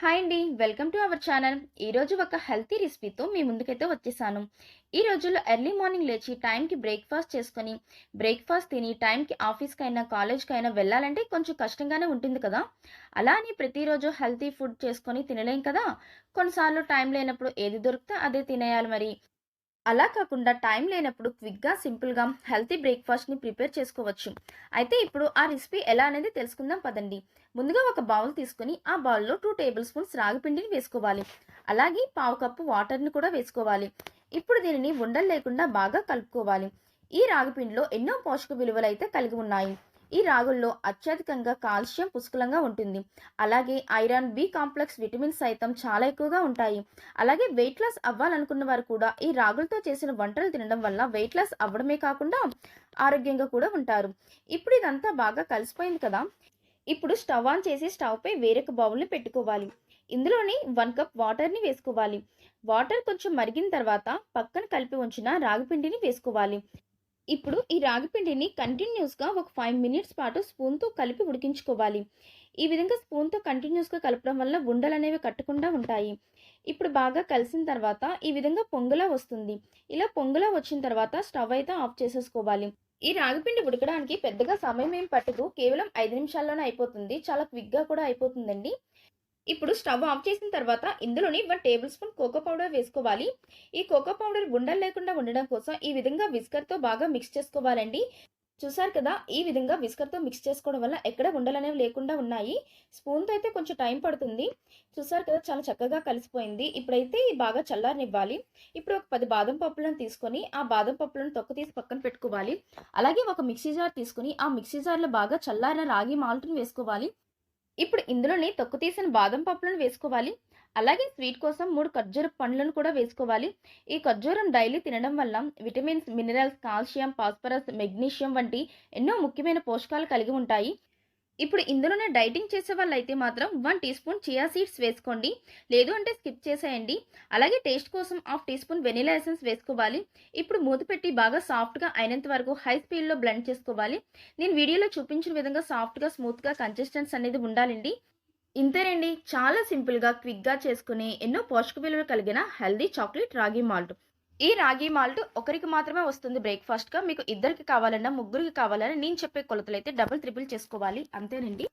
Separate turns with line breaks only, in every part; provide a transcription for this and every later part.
Hi అండి welcome to our channel ఈరోజు ఒక హెల్తీ రెసిపీతో మీ ముందుకైతే వచ్చేసాను. ఈ రోజుల్లో ఎర్లీ మార్నింగ్ లేచి టైంకి బ్రేక్ఫాస్ట్ చేసుకొని బ్రేక్ఫాస్ట్ తిని టైంకి ఆఫీస్కైనా కాలేజ్కైనా వెళ్ళాలంటే కొంచెం కష్టంగానే ఉంటుంది కదా. అలా అని ప్రతిరోజు హెల్తీ ఫుడ్ చేసుకొని తినలేం కదా. కొన్నిసార్లు టైం లేనప్పుడు ఏది దొరికితే అదే తినేయాలి మరి. అలా కాకుండా టైం లేనప్పుడు క్విక్గా సింపుల్గా హెల్తీ బ్రేక్ఫాస్ట్ని ప్రిపేర్ చేసుకోవచ్చు. అయితే ఇప్పుడు ఆ రెసిపీ ఎలా అనేది తెలుసుకుందాం పదండి. ముందుగా ఒక బౌల్ తీసుకొని ఆ బౌల్లో టూ టేబుల్ స్పూన్స్ రాగిపిండిని వేసుకోవాలి. అలాగే పావు కప్పు వాటర్ని కూడా వేసుకోవాలి. ఇప్పుడు దీనిని ఉండలు లేకుండా బాగా కలుపుకోవాలి. ఈ రాగిపిండిలో ఎన్నో పోషక విలువలు అయితే కలిగి ఉన్నాయి. ఈ రాగుల్లో అత్యధికంగా కాల్షియం పుష్కలంగా ఉంటుంది. అలాగే ఐరన్ బి కాంప్లెక్స్ విటమిన్ సైతం చాలా ఎక్కువగా ఉంటాయి. అలాగే వెయిట్ లాస్ అవ్వాలనుకున్న వారు కూడా ఈ రాగులతో చేసిన వంటలు తినడం వల్ల వెయిట్ లాస్ అవ్వడమే కాకుండా ఆరోగ్యంగా కూడా ఉంటారు. ఇప్పుడు ఇదంతా బాగా కలిసిపోయింది కదా? ఇప్పుడు స్టవ్ ఆన్ చేసి స్టవ్పై వేరొక బౌల్ని పెట్టుకోవాలి. ఇందులోని వన్ కప్ వాటర్ని వేసుకోవాలి. వాటర్ కొంచెం మరిగిన తర్వాత పక్కన కలిపి ఉంచిన రాగిపిండిని వేసుకోవాలి. ఇప్పుడు ఈ రాగిపిండిని కంటిన్యూస్గా ఒక ఫైవ్ మినిట్స్ పాటు స్పూన్తో కలిపి ఉడికించుకోవాలి. ఈ విధంగా స్పూన్తో కంటిన్యూస్గా కలపడం వల్ల ఉండలు అనేవి కట్టకుండా ఉంటాయి. ఇప్పుడు బాగా కలిసిన తర్వాత ఈ విధంగా పొంగులా వస్తుంది. ఇలా పొంగులా వచ్చిన తర్వాత స్టవ్ అయితే ఆఫ్ చేసేసుకోవాలి. ఈ రాగిపిండి ఉడకడానికి పెద్దగా సమయం ఏం పట్టదు. కేవలం ఐదు నిమిషాల్లోనే అయిపోతుంది. చాలా క్విక్గా కూడా అయిపోతుందండి. ఇప్పుడు స్టవ్ ఆఫ్ చేసిన తర్వాత ఇందులోని one tablespoon cocoa powder వేసుకోవాలి. ఈ కోకో పౌడర్ ఉండలు లేకుండా ఉండడం కోసం ఈ విధంగా విస్కర్తో బాగా మిక్స్ చేసుకోవాలండి. చూసారు కదా ఈ విధంగా విస్కర్తో మిక్స్ చేసుకోవడం వల్ల ఎక్కడ ఉండలు అనేవి లేకుండా ఉన్నాయి. స్పూన్తో అయితే కొంచెం టైం పడుతుంది. చూసారు కదా చాలా చక్కగా కలిసిపోయింది. ఇప్పుడైతే బాగా చల్లారనివ్వాలి. ఇప్పుడు ఒక పది బాదం పప్పులను తీసుకొని ఆ బాదం పప్పులను తొక్క తీసి పక్కన పెట్టుకోవాలి. అలాగే ఒక మిక్సీ జార్ తీసుకొని ఆ మిక్సీ జార్లో బాగా చల్లారిన రాగి మాల్ట్ని వేసుకోవాలి. ఇప్పుడు ఇందులోని తొక్కు తీసిన బాదం పప్పులను వేసుకోవాలి. అలాగే స్వీట్ కోసం మూడు ఖర్జూర పండ్లను కూడా వేసుకోవాలి. ఈ ఖర్జూరం డైలీ తినడం వల్ల vitamins minerals calcium phosphorus magnesium వంటి ఎన్నో ముఖ్యమైన పోషకాలు కలిగి ఉంటాయి. ఇప్పుడు ఇందులోనే డైటింగ్ చేసే వాళ్ళైతే మాత్రం one teaspoon chia seeds వేసుకోండి. లేదు అంటే స్కిప్ చేసేయండి. అలాగే టేస్ట్ కోసం half teaspoon vanilla essence వేసుకోవాలి. ఇప్పుడు మూత పెట్టి బాగా సాఫ్ట్గా అయినంత వరకు హై స్పీడ్లో బ్లెండ్ చేసుకోవాలి. నేను వీడియోలో చూపించిన విధంగా సాఫ్ట్గా స్మూత్గా కన్సిస్టెన్స్ అనేది ఉండాలండి. ఇంతేనండి. చాలా సింపుల్గా క్విక్గా చేసుకుని ఎన్నో పోషక విలువలు కలిగిన హెల్దీ చాక్లెట్ రాగి మాల్ట్. ఈ రాగి మాల్ట్ ఒకరికి మాత్రమే వస్తుంది బ్రేక్ఫాస్ట్గా. మీకు ఇద్దరికి కావాలన్నా ముగ్గురికి కావాలన్నా నేను చెప్పే కొలతలు అయితే డబుల్ త్రిపుల్ చేసుకోవాలి. అంతేనండి.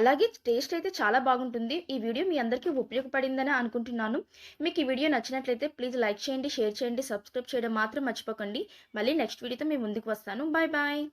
అలాగే టేస్ట్ అయితే చాలా బాగుంటుంది. ఈ వీడియో మీ అందరికీ ఉపయోగపడిందని అనుకుంటున్నాను. మీకు ఈ వీడియో నచ్చినట్లయితే ప్లీజ్ లైక్ చేయండి షేర్ చేయండి సబ్స్క్రైబ్ చేయడం మాత్రం మర్చిపోకండి. మళ్ళీ నెక్స్ట్ వీడియోతో మీ ముందుకు వస్తాను. Bye bye.